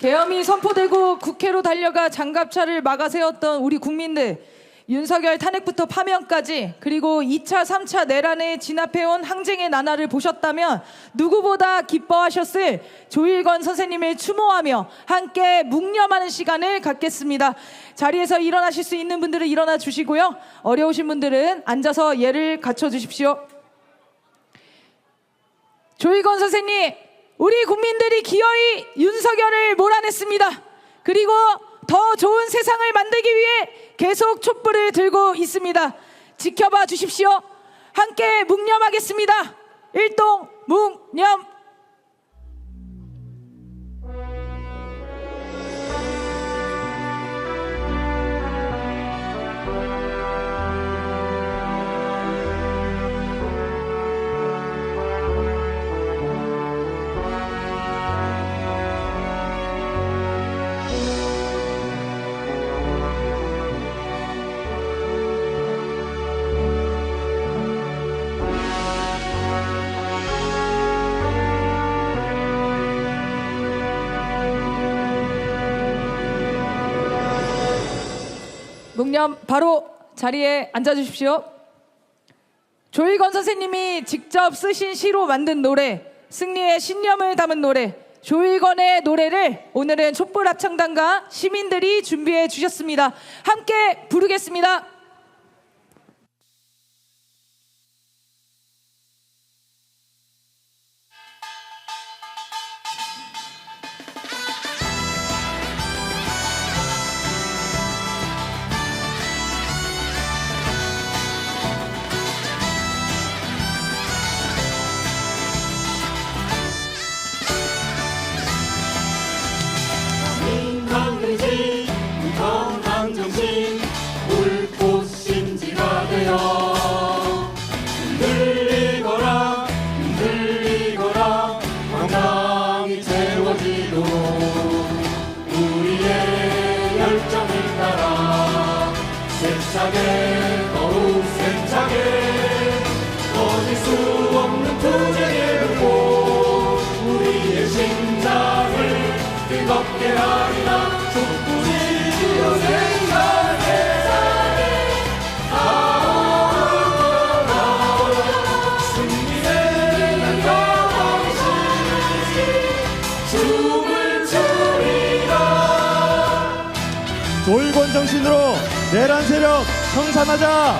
계엄이 선포되고 국회로 달려가 장갑차를 막아 세웠던 우리 국민들 윤석열 탄핵부터 파면까지 그리고 2차, 3차 내란에 진압해온 항쟁의 나날을 보셨다면 누구보다 기뻐하셨을 조일건 선생님을 추모하며 함께 묵념하는 시간을 갖겠습니다. 자리에서 일어나실 수 있는 분들은 일어나 주시고요. 어려우신 분들은 앉아서 예를 갖춰 주십시오. 조일건 선생님, 우리 국민들이 기어이 윤석열을 몰아냈습니다. 그리고 더 좋은 세상을 만들기 위해 계속 촛불을 들고 있습니다. 지켜봐 주십시오. 함께 묵념하겠습니다. 일동 묵념. 묵념 바로 자리에 앉아 주십시오. 조일건 선생님이 직접 쓰신 시로 만든 노래 승리의 신념을 담은 노래 조일건의 노래를 오늘은 촛불 합창단과 시민들이 준비해 주셨습니다. 함께 부르겠습니다. 청산하자.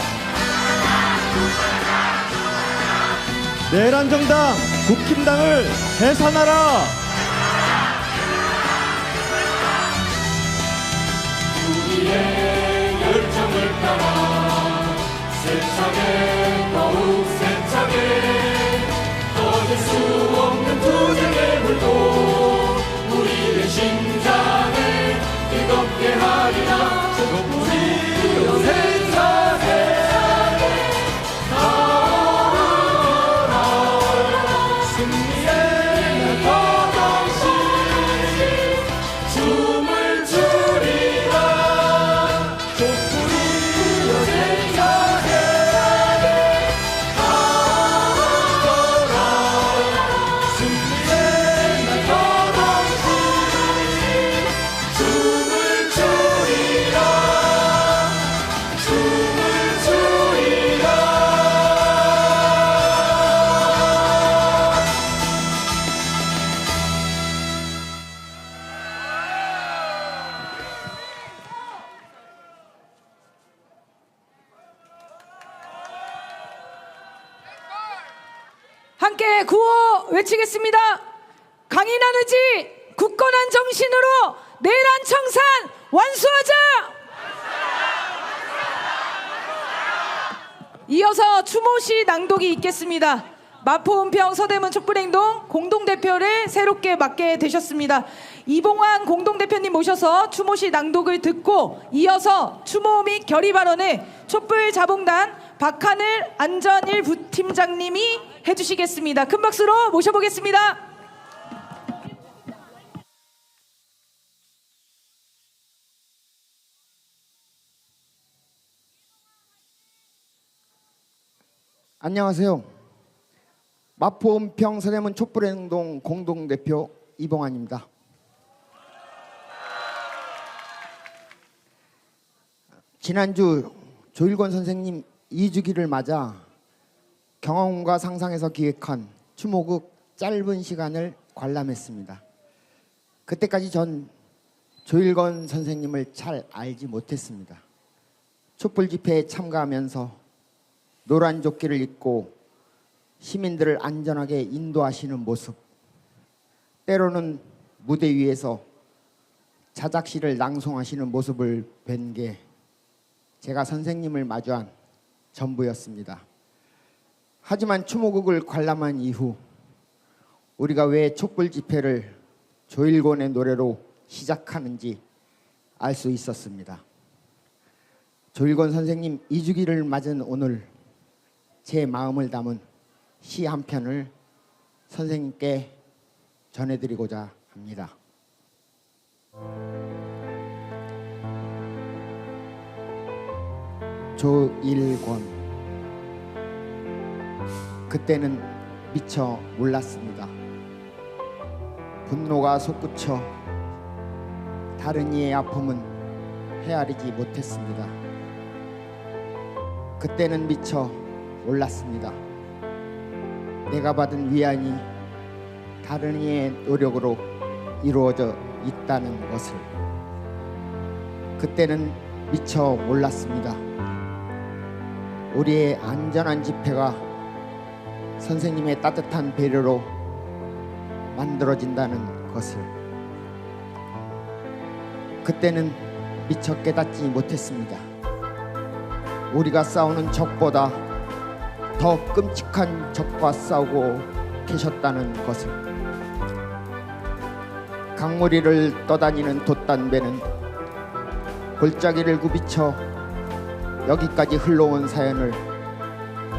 내란 정당 국힘당을 해산하라. 외치겠습니다. 강인한 의지, 굳건한 정신으로 내란 청산 완수하자! 이어서 추모시 낭독이 있겠습니다. 마포 은평 서대문 촛불행동 공동대표를 새롭게 맡게 되셨습니다. 이봉환 공동대표님 모셔서 추모시 낭독을 듣고 이어서 추모 및 결의 발언을 촛불 자봉단 박하늘 안전일 부팀장님이 해주시겠습니다. 큰 박수로 모셔보겠습니다. 안녕하세요. 마포 은평 서대문 촛불행동 공동대표 이봉환입니다. 지난주 조일권 선생님 2주기를 맞아 경험과 상상에서 기획한 추모극 짧은 시간을 관람했습니다. 그때까지 전 조일권 선생님을 잘 알지 못했습니다. 촛불 집회에 참가하면서 노란 조끼를 입고 시민들을 안전하게 인도하시는 모습, 때로는 무대 위에서 자작시를 낭송하시는 모습을 뵌 게 제가 선생님을 마주한 전부였습니다. 하지만 추모극을 관람한 이후 우리가 왜 촛불 집회를 조일권의 노래로 시작하는지 알 수 있었습니다. 조일권 선생님 이주기를 맞은 오늘 제 마음을 담은 시 한 편을 선생님께 전해드리고자 합니다. 조일권 그때는 미처 몰랐습니다. 분노가 솟구쳐 다른 이의 아픔은 헤아리지 못했습니다. 그때는 미처 몰랐습니다. 내가 받은 위안이 다른 이의 노력으로 이루어져 있다는 것을 그때는 미처 몰랐습니다. 우리의 안전한 집회가 선생님의 따뜻한 배려로 만들어진다는 것을 그때는 미처 깨닫지 못했습니다. 우리가 싸우는 적보다 더 끔찍한 적과 싸우고 계셨다는 것을 강무리를 떠다니는 돛단배는 골짜기를 굽이쳐 여기까지 흘러온 사연을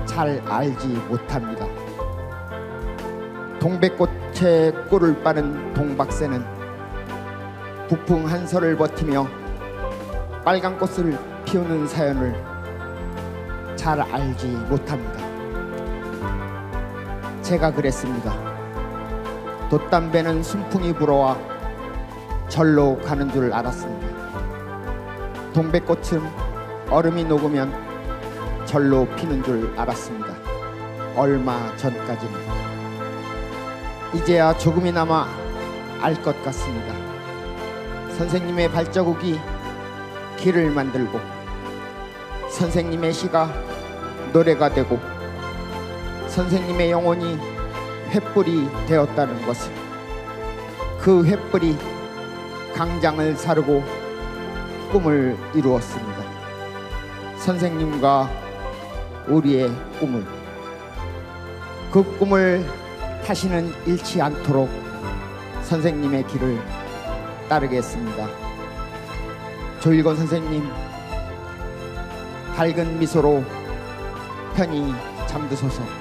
잘 알지 못합니다. 동백꽃에 꿀을 빠는 동박새는 북풍 한설을 버티며 빨간 꽃을 피우는 사연을 잘 알지 못합니다. 제가 그랬습니다. 돛담배는 순풍이 불어와 절로 가는 줄 알았습니다. 동백꽃은 얼음이 녹으면 절로 피는 줄 알았습니다. 얼마 전까지는 이제야 조금이나마 알 것 같습니다. 선생님의 발자국이 길을 만들고 선생님의 시가 노래가 되고 선생님의 영혼이 횃불이 되었다는 것을 그 횃불이 강장을 사르고 꿈을 이루었습니다. 선생님과 우리의 꿈을 그 꿈을 다시는 잃지 않도록 선생님의 길을 따르겠습니다. 조일건 선생님 밝은 미소로 편히 잠드소서.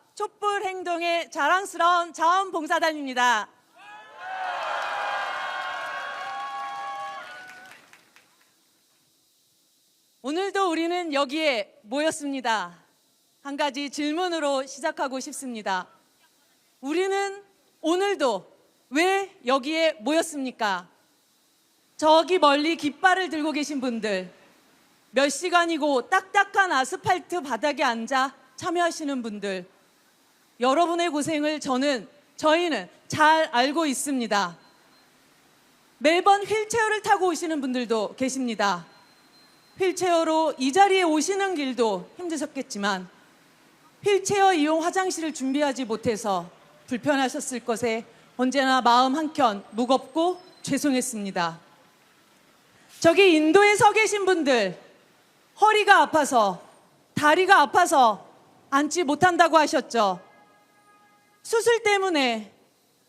촛불 행동의 자랑스러운 자원봉사단입니다. 오늘도 우리는 여기에 모였습니다. 한 가지 질문으로 시작하고 싶습니다. 우리는 오늘도 왜 여기에 모였습니까? 저기 멀리 깃발을 들고 계신 분들, 몇 시간이고 딱딱한 아스팔트 바닥에 앉아 참여하시는 분들, 여러분의 고생을 저는, 저희는 잘 알고 있습니다. 매번 휠체어를 타고 오시는 분들도 계십니다. 휠체어로 이 자리에 오시는 길도 힘드셨겠지만, 휠체어 이용 화장실을 준비하지 못해서 불편하셨을 것에 언제나 마음 한켠 무겁고 죄송했습니다. 저기 인도에 서 계신 분들 허리가 아파서 다리가 아파서 앉지 못한다고 하셨죠. 수술 때문에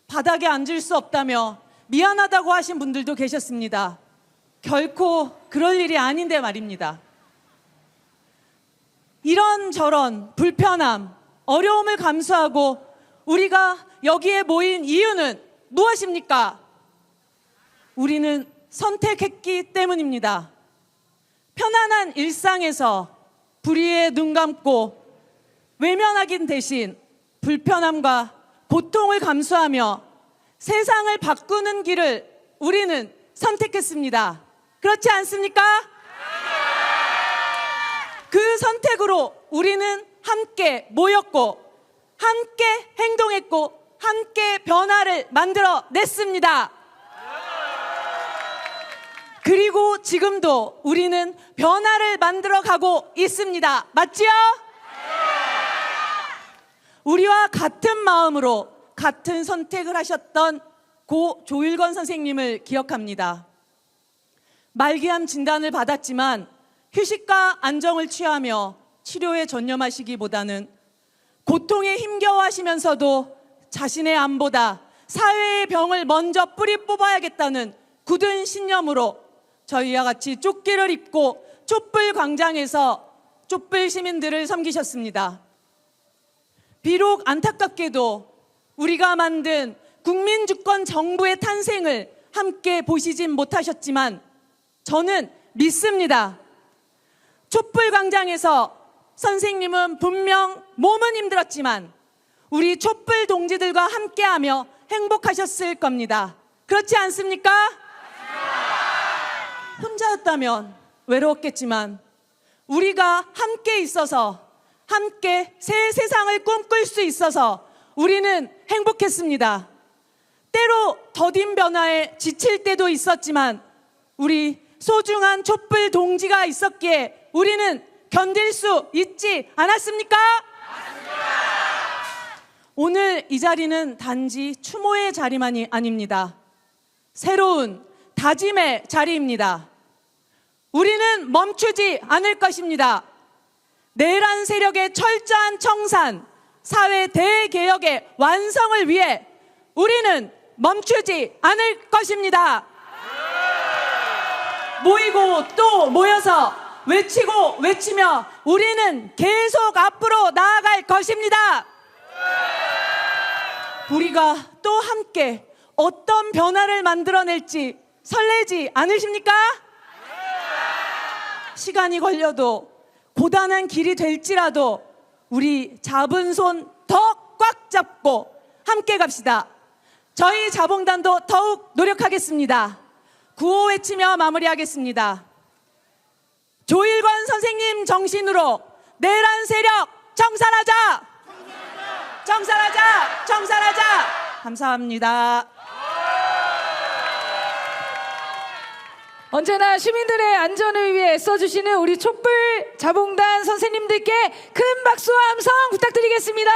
바닥에 앉을 수 없다며 미안하다고 하신 분들도 계셨습니다. 결코 그럴 일이 아닌데 말입니다. 이런저런 불편함, 어려움을 감수하고 우리가 여기에 모인 이유는 무엇입니까? 우리는 선택했기 때문입니다. 편안한 일상에서 불의에 눈 감고 외면하긴 대신 불편함과 고통을 감수하며 세상을 바꾸는 길을 우리는 선택했습니다. 그렇지 않습니까? 그 선택으로 우리는 함께 모였고, 함께 행동했고, 함께 변화를 만들어 냈습니다. 그리고 지금도 우리는 변화를 만들어 가고 있습니다. 맞지요? 우리와 같은 마음으로 같은 선택을 하셨던 고 조일건 선생님을 기억합니다. 말기암 진단을 받았지만 휴식과 안정을 취하며 치료에 전념하시기보다는 고통에 힘겨워하시면서도 자신의 암보다 사회의 병을 먼저 뿌리 뽑아야겠다는 굳은 신념으로 저희와 같이 조끼를 입고 촛불 광장에서 촛불 시민들을 섬기셨습니다. 비록 안타깝게도 우리가 만든 국민주권 정부의 탄생을 함께 보시진 못하셨지만 저는 믿습니다. 촛불 광장에서 선생님은 분명 몸은 힘들었지만 우리 촛불 동지들과 함께하며 행복하셨을 겁니다. 그렇지 않습니까? 혼자였다면 외로웠겠지만 우리가 함께 있어서 함께 새 세상을 꿈꿀 수 있어서 우리는 행복했습니다. 때로 더딘 변화에 지칠 때도 있었지만 우리 소중한 촛불 동지가 있었기에 우리는 견딜 수 있지 않았습니까? 오늘 이 자리는 단지 추모의 자리만이 아닙니다. 새로운 다짐의 자리입니다. 우리는 멈추지 않을 것입니다. 내란 세력의 철저한 청산, 사회 대개혁의 완성을 위해 우리는 멈추지 않을 것입니다. 모이고 또 모여서 외치고 외치며 우리는 계속 앞으로 나아갈 것입니다. 우리가 또 함께 어떤 변화를 만들어낼지 설레지 않으십니까? 시간이 걸려도 고단한 길이 될지라도 우리 잡은 손 더 꽉 잡고 함께 갑시다. 저희 자봉단도 더욱 노력하겠습니다. 구호 외치며 마무리하겠습니다. 조일권 선생님 정신으로 내란 세력 청산하자! 청산하자! 청산하자! 감사합니다. 언제나 시민들의 안전을 위해 애써주시는 우리 촛불 자봉단 선생님들께 큰 박수와 함성 부탁드리겠습니다.